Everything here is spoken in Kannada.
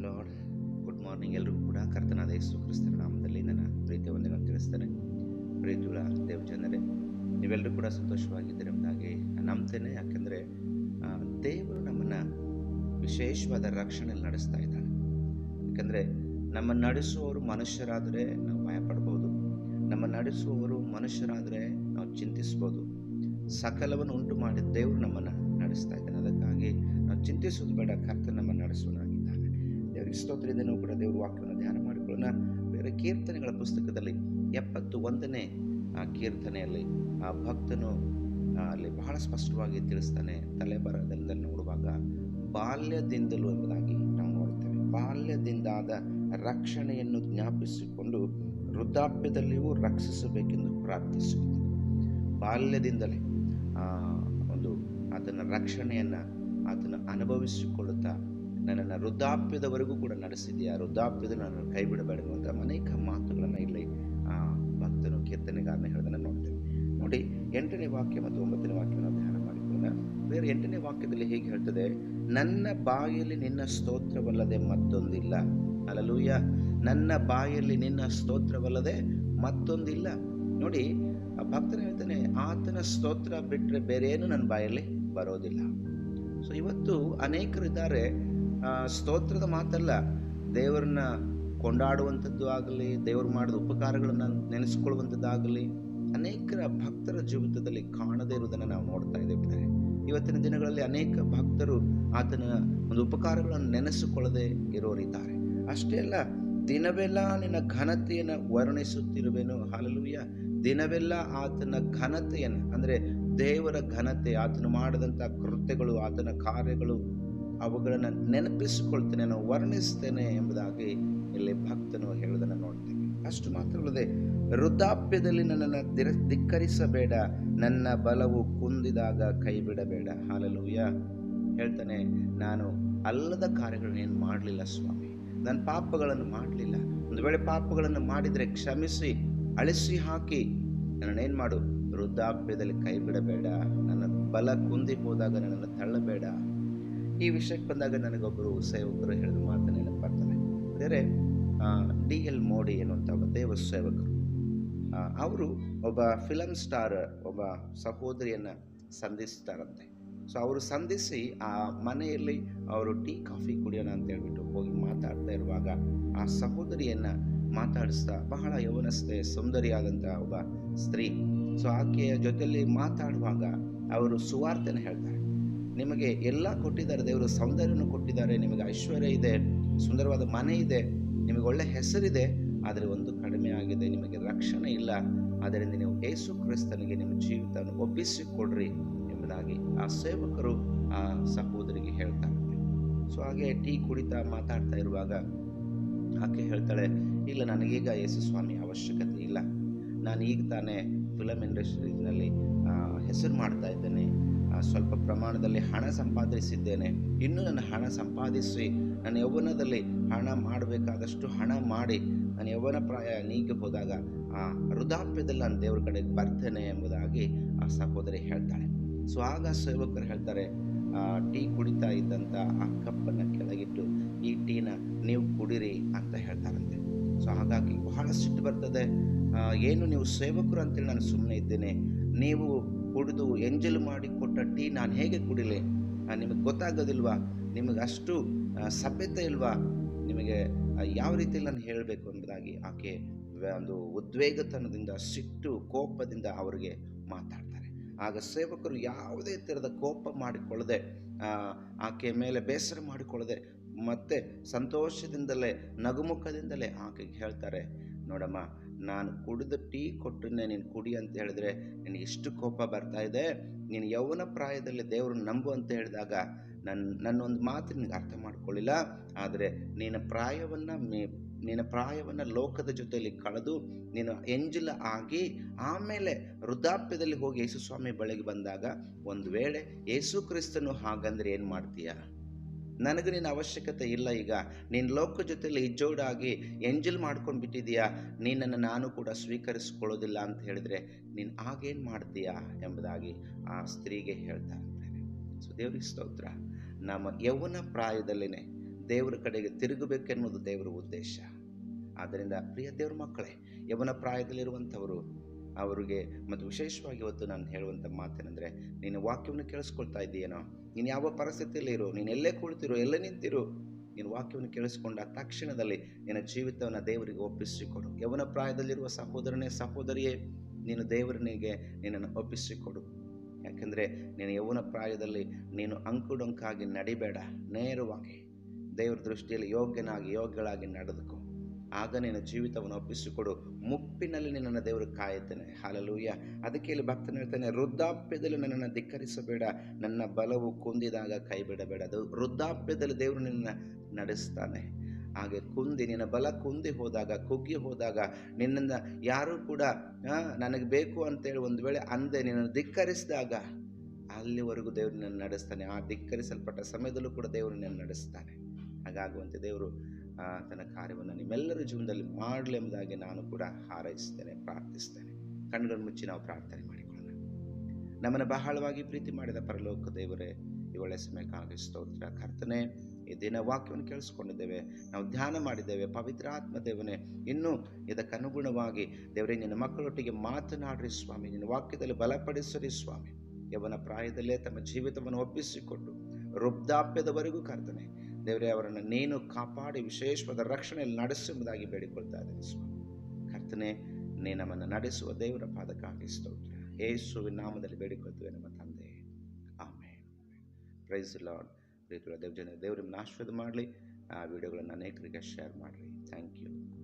ಲಾರ್ಡ್ ಗುಡ್ ಮಾರ್ನಿಂಗ್ ಎಲ್ರಿಗೂ ಕೂಡ. ಕರ್ತನಾದ ಯೇಸು ಕ್ರಿಸ್ತರ ನಾಮದಲ್ಲಿ ನನ್ನ ಪ್ರೀತಿಯ ವಂದನೆಗಳನ್ನು ತಿಳಿಸ್ತಾರೆ ಪ್ರೀತಿಗಳ ದೇವಜನರೇ ನೀವೆಲ್ಲರೂ ಕೂಡ ಸಂತೋಷವಾಗಿದ್ದೀರಿ ಎಂಬುದಾಗಿ ನಂಬ್ತೇನೆ. ಯಾಕೆಂದರೆ ದೇವರು ನಮ್ಮನ್ನು ವಿಶೇಷವಾದ ರಕ್ಷಣೆಯಲ್ಲಿ ನಡೆಸ್ತಾ ಇದ್ದಾನೆ. ಯಾಕೆಂದರೆ, ನಮ್ಮ ನಡೆಸುವವರು ಮನುಷ್ಯರಾದರೆ ನಾವು ಭಯಪಡ್ಬೋದು. ನಮ್ಮ ನಡೆಸುವವರು ಮನುಷ್ಯರಾದರೆ ನಾವು ಚಿಂತಿಸ್ಬೋದು. ಸಕಲವನ್ನು ಉಂಟು ಮಾಡಿ ದೇವರು ನಮ್ಮನ್ನು ನಡೆಸ್ತಾ ಇದ್ದಾನೆ. ಅದಕ್ಕಾಗಿ ನಾವು ಚಿಂತಿಸೋದು ಬೇಡ. ಕರ್ತ ನಮ್ಮನ್ನು ನಡೆಸುವನಾಗಿದ್ದಾನೆ ದೇವರಿಗೆ ಸ್ತೋತ್ರದಿಂದನೂ ಕೂಡ ದೇವರು ವಾಕ್ಯವನ್ನು ಧ್ಯಾನ ಮಾಡಿಕೊಳ್ಳೋಣ. ಬೇರೆ ಕೀರ್ತನೆಗಳ ಪುಸ್ತಕದಲ್ಲಿ ಎಪ್ಪತ್ತು ಒಂದನೇ, ಆ, ಕೀರ್ತನೆಯಲ್ಲಿ, ಆ, ಭಕ್ತನು ಅಲ್ಲಿ ಬಹಳ ಸ್ಪಷ್ಟವಾಗಿ ತಿಳಿಸ್ತಾನೆ ತಲೆಬರದಿಂದ ನೋಡುವಾಗ, ಬಾಲ್ಯದಿಂದಲೂ ಎಂಬುದಾಗಿ ನಾವು ನೋಡ್ತೇವೆ ಬಾಲ್ಯದಿಂದಾದ ರಕ್ಷಣೆಯನ್ನು ಜ್ಞಾಪಿಸಿಕೊಂಡು ವೃದ್ಧಾಪ್ಯದಲ್ಲಿಯೂ ರಕ್ಷಿಸಬೇಕೆಂದು ಪ್ರಾರ್ಥಿಸುವುದು ಬಾಲ್ಯದಿಂದಲೇ ಒಂದು, ಆತನ ರಕ್ಷಣೆಯನ್ನು ಅದನ್ನು ಅನುಭವಿಸಿಕೊಳ್ಳುತ್ತಾ ನನ್ನನ್ನು ವೃದ್ಧಾಪ್ಯದವರೆಗೂ ಕೂಡ ನಡೆಸಿದೆಯಾ? ವೃದ್ಧಾಪ್ಯದ ನನ್ನನ್ನು ಕೈ ಬಿಡಬೇಡ ಅನೇಕ ಮಾತುಗಳನ್ನು ಇಲ್ಲಿ, ಆ, ಭಕ್ತನು ಕೀರ್ತನೆಗಾರನ ಹೇಳೋದನ್ನು ನೋಡ್ತೇವೆ ನೋಡಿ, ಎಂಟನೇ ವಾಕ್ಯ ಮತ್ತು ಒಂಬತ್ತನೇ ವಾಕ್ಯವನ್ನು ಧ್ಯಾನ ಮಾಡಿಕೊಳ್ಳೋಣ. ಬೇರೆ ಎಂಟನೇ ವಾಕ್ಯದಲ್ಲಿ ಹೇಗೆ ಹೇಳ್ತದೆ? ನನ್ನ ಬಾಯಲ್ಲಿ ನಿನ್ನ ಸ್ತೋತ್ರವಲ್ಲದೆ ಮತ್ತೊಂದಿಲ್ಲ. ಅಲಲೂಯ ನನ್ನ ಬಾಯಲ್ಲಿ ನಿನ್ನ ಸ್ತೋತ್ರವಲ್ಲದೆ ಮತ್ತೊಂದಿಲ್ಲ. ನೋಡಿ, ಆ ಭಕ್ತನ ಹೇಳ್ತಾನೆ, ಆತನ ಸ್ತೋತ್ರ ಬಿಟ್ಟರೆ ಏನು ನನ್ನ ಬಾಯಲ್ಲಿ ಬರೋದಿಲ್ಲ. ಸೊ ಇವತ್ತು ಅನೇಕರಿದ್ದಾರೆ ಸ್ತೋತ್ರದ ಮಾತಲ್ಲ, ದೇವರನ್ನ ಕೊಂಡಾಡುವಂಥದ್ದು ಆಗಲಿ, ದೇವರು ಮಾಡಿದ ಉಪಕಾರಗಳನ್ನು ನೆನೆಸ್ಕೊಳ್ಳುವಂಥದ್ದಾಗಲಿ, ಅನೇಕರ ಭಕ್ತರ ಜೀವಿತದಲ್ಲಿ ಕಾಣದೇ ಇರುವುದನ್ನು ನಾವು ನೋಡ್ತಾ ಇದ್ದೇವೆ ಇವತ್ತಿನ ದಿನಗಳಲ್ಲಿ ಅನೇಕ ಭಕ್ತರು ಆತನ ಒಂದು ಉಪಕಾರಗಳನ್ನು ನೆನೆಸಿಕೊಳ್ಳದೆ ಇರೋರಿದ್ದಾರೆ. ಅಷ್ಟೇ ಅಲ್ಲ, ದಿನವೆಲ್ಲ ನಿನ್ನ ಘನತೆಯನ್ನು ವರ್ಣಿಸುತ್ತಿರುವೆನು. ಹಾಲಲೂಯ ದಿನವೆಲ್ಲ ಆತನ ಘನತೆಯನ್ನು, ಅಂದರೆ ದೇವರ ಘನತೆ, ಆತನು ಮಾಡಿದಂಥ ಕೃತ್ಯಗಳು, ಆತನ ಕಾರ್ಯಗಳು ಅವುಗಳನ್ನು ನೆನಪಿಸಿಕೊಳ್ತೇನೆ, ನಾನು ವರ್ಣಿಸ್ತೇನೆ ಎಂಬುದಾಗಿ ಇಲ್ಲಿ ಭಕ್ತನು ಹೇಳುವುದನ್ನು ನೋಡ್ತೇವೆ ಅಷ್ಟು ಮಾತ್ರವಲ್ಲದೆ ವೃದ್ಧಾಪ್ಯದಲ್ಲಿ ನನ್ನನ್ನು ದಿರ, ಧಿಕ್ಕರಿಸಬೇಡ, ನನ್ನ ಬಲವು ಕುಂದಿದಾಗ ಕೈ ಬಿಡಬೇಡ ಹಾಲಲೂಯ, ಹೇಳ್ತಾನೆ, ನಾನು ಅಲ್ಲದ ಕಾರ್ಯಗಳನ್ನ ಏನು ಮಾಡಲಿಲ್ಲ ಸ್ವಾಮಿ. ನನ್ನ ಪಾಪಗಳನ್ನು ಮಾಡಲಿಲ್ಲ. ಒಂದು ವೇಳೆ ಪಾಪಗಳನ್ನು ಮಾಡಿದರೆ ಕ್ಷಮಿಸಿ, ಅಳಿಸಿ ಹಾಕಿ ನನ್ನನ್ನೇನು ಮಾಡು, ವೃದ್ಧಾಪ್ಯದಲ್ಲಿ ಕೈ ಬಿಡಬೇಡ ನನ್ನ ಬಲ ಕುಂದಿ ಹೋದಾಗ ನನ್ನನ್ನು ತಳ್ಳಬೇಡ. ಈ ವಿಷಯಕ್ಕೆ ಬಂದಾಗ ನನಗೊಬ್ಬರು ಸೇವಕರು ಹೇಳಿದ ಮಾತು ನೆನಪಾಗ್ತಾನೆ ಅಂದರೆ ಡಿ ಎಲ್ ಮೋಡಿ ಎನ್ನುವಂಥ ಒಬ್ಬ ದೇವ ಸೇವಕರು. ಅವರು ಒಬ್ಬ ಫಿಲಮ್ ಸ್ಟಾರ್, ಒಬ್ಬ ಸಹೋದರಿಯನ್ನು ಸಂಧಿಸ್ತಾರಂತೆ. ಸೊ, ಅವರು ಸಂಧಿಸಿ ಆ ಮನೆಯಲ್ಲಿ ಅವರು ಟೀ, ಕಾಫಿ ಕುಡಿಯೋಣ ಅಂತ ಹೇಳ್ಬಿಟ್ಟು ಹೋಗಿ ಮಾತಾಡ್ತಾ ಇರುವಾಗ ಆ ಸಹೋದರಿಯನ್ನು ಮಾತಾಡಿಸ್ತಾ ಬಹಳ ಯೌವನಸ್ಥೆ, ಸುಂದರಿಯಾದಂಥ ಒಬ್ಬ ಸ್ತ್ರೀ. ಸೊ, ಆಕೆಯ ಜೊತೆಯಲ್ಲಿ ಮಾತಾಡುವಾಗ ಅವರು ಸುವಾರ್ತೆನ ಹೇಳ್ತಾರೆ. ನಿಮಗೆ ಎಲ್ಲ ಕೊಟ್ಟಿದ್ದಾರೆ, ದೇವರು ಸೌಂದರ್ಯವನ್ನು ಕೊಟ್ಟಿದ್ದಾರೆ, ನಿಮಗೆ ಐಶ್ವರ್ಯ ಇದೆ, ಸುಂದರವಾದ ಮನೆ ಇದೆ, ನಿಮಗೆ ಒಳ್ಳೆ ಹೆಸರಿದೆ, ಆದರೆ ಒಂದು ಕಡಿಮೆ ಆಗಿದೆ, ನಿಮಗೆ ರಕ್ಷಣೆ ಇಲ್ಲ. ಆದ್ದರಿಂದ ನೀವು ಯೇಸು ಕ್ರಿಸ್ತನಿಗೆ ನಿಮ್ಮ ಜೀವಿತವನ್ನು ಒಪ್ಪಿಸಿಕೊಡ್ರಿ ಎಂಬುದಾಗಿ ಆ ಸೇವಕರು ಆ ಸಹೋದರಿಗೆ ಹೇಳ್ತಾರೆ ಸೊ ಹಾಗೆ ಟೀ ಕುಡಿತಾ ಮಾತಾಡ್ತಾ ಇರುವಾಗ ಆಕೆ ಹೇಳ್ತಾಳೆ, ಇಲ್ಲ, ನನಗೀಗ ಯೇಸು ಸ್ವಾಮಿ ಅವಶ್ಯಕತೆ ಇಲ್ಲ. ನಾನು ಈಗ ತಾನೇ ಫಿಲಮ್ ಇಂಡಸ್ಟ್ರೀಸ್ನಲ್ಲಿ ಹೆಸರು ಮಾಡ್ತಾ ಇದ್ದೇನೆ. ಸ್ವಲ್ಪ ಪ್ರಮಾಣದಲ್ಲಿ ಹಣ ಸಂಪಾದಿಸಿದ್ದೇನೆ. ಇನ್ನೂ ನನ್ನ ಹಣ ಸಂಪಾದಿಸಿ ನನ್ನ ಯೌವನದಲ್ಲಿ ಹಣ ಮಾಡಬೇಕಾದಷ್ಟು ಹಣ ಮಾಡಿ. ನನ್ನ ಯೌವನ ಪ್ರಾಯ ನೀಗಿ ಹೋದಾಗ ಆ ವೃದ್ಧಾಪ್ಯದಲ್ಲಿ ನಾನು ದೇವ್ರ ಕಡೆಗೆ ಬರ್ತೇನೆ ಎಂಬುದಾಗಿ ಆ ಸಹೋದರಿ ಹೇಳ್ತಾಳೆ. ಸೊ ಆಗ ಸೇವಕರು ಹೇಳ್ತಾರೆ ಟೀ ಕುಡಿತಾ ಇದ್ದಂಥ ಆ ಕಪ್ಪನ್ನು ಕೆಳಗಿಟ್ಟು ಈ ಟೀನ ನೀವು ಕುಡಿರಿ ಅಂತ ಹೇಳ್ತಾರಂತೆ. ಸೊ ಹಾಗಾಗಿ ಬಹಳ ಸಿಟ್ಟು ಬರ್ತದೆ. ಏನು ನೀವು ಸೇವಕರು ಅಂತೇಳಿ ನಾನು ಸುಮ್ಮನೆ ಇದ್ದೇನೆ. ನೀವು ಕುಡಿದು ಎಂಜಲ್ ಮಾಡಿ ಕೊಟ್ಟ ಟೀ ನಾನು ಹೇಗೆ ಕುಡಿಲೆ? ನಿಮಗೆ ಗೊತ್ತಾಗೋದಿಲ್ವಾ? ನಿಮಗೆ ಅಷ್ಟು ಸಭ್ಯತೆ ಇಲ್ವಾ? ನಿಮಗೆ ಯಾವ ರೀತಿಯಲ್ಲಿ ನಾನು ಹೇಳಬೇಕು ಎಂಬುದಾಗಿ ಆಕೆ ಒಂದು ಉದ್ವೇಗತನದಿಂದ, ಸಿಟ್ಟು, ಕೋಪದಿಂದ ಅವರಿಗೆ ಮಾತಾಡ್ತಾರೆ. ಆಗ ಸೇವಕರು ಯಾವುದೇ ಥರದ ಕೋಪ ಮಾಡಿಕೊಳ್ಳದೆ ಆಕೆ ಮೇಲೆ ಬೇಸರ ಮಾಡಿಕೊಳ್ಳದೆ, ಮತ್ತೆ ಸಂತೋಷದಿಂದಲೇ, ನಗುಮುಖದಿಂದಲೇ ಆಕೆಗೆ ಹೇಳ್ತಾರೆ, ನೋಡಮ್ಮ ನಾನು ಕುಡಿದ ಟೀ ಕೊಟ್ಟನೆ ನೀನು ಕುಡಿ ಅಂತ ಹೇಳಿದ್ರೆ ನಿನಗೆ ಇಷ್ಟು ಕೋಪ ಬರ್ತಾ ಇದೆ. ನೀನು ಯೌವನ ಪ್ರಾಯದಲ್ಲಿ ದೇವರು ನಂಬು ಅಂತ ಹೇಳಿದಾಗ ನನ್ನ ನನ್ನೊಂದು ಮಾತು ನಿನಗೆ ಅರ್ಥ ಮಾಡ್ಕೊಳ್ಳಿಲ್ಲ. ಆದರೆ ನಿನ್ನ ಪ್ರಾಯವನ್ನು ಮೇ, ನಿನ್ನ ಪ್ರಾಯವನ್ನು ಲೋಕದ ಜೊತೆಯಲ್ಲಿ ಕಳೆದು ನೀನು ಎಂಜಲ ಆಗಿ ಆಮೇಲೆ ವೃದ್ಧಾಪ್ಯದಲ್ಲಿ ಹೋಗಿ ಯೇಸು ಸ್ವಾಮಿ ಬಳಿಗೆ ಬಂದಾಗ ಒಂದು ವೇಳೆ ಯೇಸು ಕ್ರಿಸ್ತನು ಹಾಗಂದ್ರೆ ಏನು ಮಾಡ್ತೀಯ? ನನಗೆ ನಿನ್ನ ಅವಶ್ಯಕತೆ ಇಲ್ಲ ಈಗ. ನಿನ್ನ ಲೋಕ ಜೊತೆಯಲ್ಲಿ ಹಿಜ್ಜೋಡಾಗಿ ಎಂಜಲ್ ಮಾಡ್ಕೊಂಡು ಬಿಟ್ಟಿದೀಯಾ ನಿನ್ನನ್ನು ನಾನು ಕೂಡ ಸ್ವೀಕರಿಸ್ಕೊಳ್ಳೋದಿಲ್ಲ ಅಂತ ಹೇಳಿದರೆ ನೀನು ಆಗೇನು ಮಾಡ್ತೀಯಾ ಎಂಬುದಾಗಿ ಆ ಸ್ತ್ರೀಗೆ ಹೇಳ್ತಾ ಇರ್ತೇನೆ ಸೊ ದೇವರಿಗೆ ಸ್ತೋತ್ರ. ನಮ್ಮ ಯೌವನ ಪ್ರಾಯದಲ್ಲಿನೇ ದೇವರ ಕಡೆಗೆ ತಿರುಗಬೇಕೆನ್ನುವುದು ದೇವರ ಉದ್ದೇಶ. ಆದ್ದರಿಂದ ಪ್ರಿಯ ದೇವ್ರ ಮಕ್ಕಳೇ, ಯೌವನ ಪ್ರಾಯದಲ್ಲಿರುವಂಥವರು, ಅವರಿಗೆ ಮತ್ತು ವಿಶೇಷವಾಗಿ ಇವತ್ತು ನಾನು ಹೇಳುವಂಥ ಮಾತೇನೆಂದರೆ, ನೀನು ವಾಕ್ಯವನ್ನು ಕೇಳಿಸ್ಕೊಳ್ತಾ ಇದ್ದೀಯೇನೋ? ನೀನು ಯಾವ ಪರಿಸ್ಥಿತಿಯಲ್ಲಿ ಇರು, ನೀನು ಎಲ್ಲೇ ಕುಳಿತಿರು, ಎಲ್ಲೇ ನಿಂತಿರು, ನೀನು ವಾಕ್ಯವನ್ನು ಕೇಳಿಸ್ಕೊಂಡ ತಕ್ಷಣದಲ್ಲಿ ನಿನ್ನ ಜೀವಿತವನ್ನು ದೇವರಿಗೆ ಒಪ್ಪಿಸಿಕೊಡು. ಯವನ ಪ್ರಾಯದಲ್ಲಿರುವ ಸಹೋದರನೇ, ಸಹೋದರಿಯೇ, ನೀನು ದೇವರನಿಗೆ ನಿನ್ನನ್ನು ಒಪ್ಪಿಸಿಕೊಡು. ಯಾಕೆಂದರೆ ನೀನು ಯೌವನ ಪ್ರಾಯದಲ್ಲಿ ನೀನು ಅಂಕುಡೊಂಕಾಗಿ ನಡಿಬೇಡ, ನೇರವಾಗಿ. ದೇವರ ದೃಷ್ಟಿಯಲ್ಲಿ ಯೋಗ್ಯನಾಗಿ, ಯೋಗ್ಯಳಾಗಿ ನಡೆದುಕೋ. ಆಗ ನಿನ್ನ ಜೀವಿತವನ್ನು ಒಪ್ಪಿಸಿಕೊಡು. ಮುಪ್ಪಿನಲ್ಲಿ ನಿನ್ನನ್ನು ದೇವರು ಕಾಯುತ್ತೇನೆ. ಹಾಲಲೂಯ್ಯ ಅದಕ್ಕೆ ಇಲ್ಲಿ ಭಕ್ತನ ಹೇಳ್ತಾನೆ, ವೃದ್ಧಾಪ್ಯದಲ್ಲಿ ನನ್ನನ್ನು ಧಿಕ್ಕರಿಸಬೇಡ. ನನ್ನ ಬಲವು ಕುಂದಿದಾಗ ಕೈ ಬಿಡಬೇಡ ಅದು ವೃದ್ಧಾಪ್ಯದಲ್ಲಿ ದೇವರು ನಿನ್ನ ನಡೆಸ್ತಾನೆ. ಹಾಗೆ ಕುಂದಿ, ನಿನ್ನ ಬಲ ಕುಂದಿ ಹೋದಾಗ, ಕುಗ್ಗಿ ಹೋದಾಗ ನಿನ್ನಿಂದ ಯಾರೂ ಕೂಡ ನನಗೆ ಬೇಕು ಅಂತೇಳಿ ಒಂದು ವೇಳೆ ಅಂದೆ, ನಿನ್ನನ್ನು ಧಿಕ್ಕರಿಸಿದಾಗ, ಅಲ್ಲಿವರೆಗೂ ದೇವರು ನಿನ್ನನ್ನು ನಡೆಸ್ತಾನೆ. ಆ ಧಿಕ್ಕರಿಸಲ್ಪಟ್ಟ ಸಮಯದಲ್ಲೂ ಕೂಡ ದೇವರು ನಿನ್ನನ್ನು ನಡೆಸ್ತಾನೆ. ಹಾಗಾಗುವಂತೆ ದೇವರು ತನ್ನ ಕಾರ್ಯವನ್ನು ನಿಮ್ಮೆಲ್ಲರ ಜೀವನದಲ್ಲಿ ಮಾಡಲಿ ಎಂಬುದಾಗಿ ನಾನು ಕೂಡ ಹಾರೈಸ್ತೇನೆ, ಪ್ರಾರ್ಥಿಸ್ತೇನೆ. ಕಣ್ಣುಗಳನ್ನು ಮುಚ್ಚಿ ನಾವು ಪ್ರಾರ್ಥನೆ ಮಾಡಿಕೊಳ್ಳೋಣ. ನಮ್ಮನ್ನು ಬಹಳವಾಗಿ ಪ್ರೀತಿ ಮಾಡಿದ ಪರಲೋಕ ದೇವರೇ, ಈ ಒಳ್ಳೆ ಸಮಯಕ್ಕಾಗಿ ಸ್ತೋತ್ರ. ಕರ್ತನೆ, ಈ ದಿನ ವಾಕ್ಯವನ್ನು ಕೇಳಿಸ್ಕೊಂಡಿದ್ದೇವೆ, ನಾವು ಧ್ಯಾನ ಮಾಡಿದ್ದೇವೆ. ಪವಿತ್ರ ಆತ್ಮ ದೇವನೇ, ಇನ್ನೂ ಇದಕ್ಕನುಗುಣವಾಗಿ ದೇವರೇ, ನಿನ್ನ ಮಕ್ಕಳೊಟ್ಟಿಗೆ ಮಾತನಾಡ್ರಿ ಸ್ವಾಮಿ, ನಿನ್ನ ವಾಕ್ಯದಲ್ಲಿ ಬಲಪಡಿಸರಿ ಸ್ವಾಮಿ. ಯವನ ಪ್ರಾಯದಲ್ಲೇ ತಮ್ಮ ಜೀವಿತವನ್ನು ಒಪ್ಪಿಸಿಕೊಟ್ಟು ವೃದ್ಧಾಪ್ಯದವರೆಗೂ ಕರ್ತನೆ ದೇವರೇ, ಅವರನ್ನು ನೀನು ಕಾಪಾಡಿ ವಿಶೇಷವಾದ ರಕ್ಷಣೆಯಲ್ಲಿ ನಡೆಸುವುದಾಗಿ ಬೇಡಿಕೊಳ್ತಾ ಇದ್ದೀನಿ ಸ್ವಾಮಿ. ಕರ್ತನೆ, ನೀ ನಮ್ಮನ್ನು ನಡೆಸುವ ದೇವರ ಪಾದಕ್ಕಾಗಿ ಸ್ತೋತ್ರ. ಯೇಸುವಿನ ನಾಮದಲ್ಲಿ ಬೇಡಿಕೊಳ್ತೇವೆ ನಮ್ಮ ತಂದೆ. ಆಮೇಲೆ ಪ್ರೈಸ್ ಲಾರ್ಡ್ ಪ್ರೀತಿಯ ದೇವ್ ಜನ ದೇವರು ನಿಮ್ಮನ್ನ ಆಶೀರ್ವಾದ ಮಾಡಲಿ. ಆ ವಿಡಿಯೋಗಳನ್ನು ಅನೇಕರಿಗೆ ಶೇರ್ ಮಾಡಿರಿ. Thank you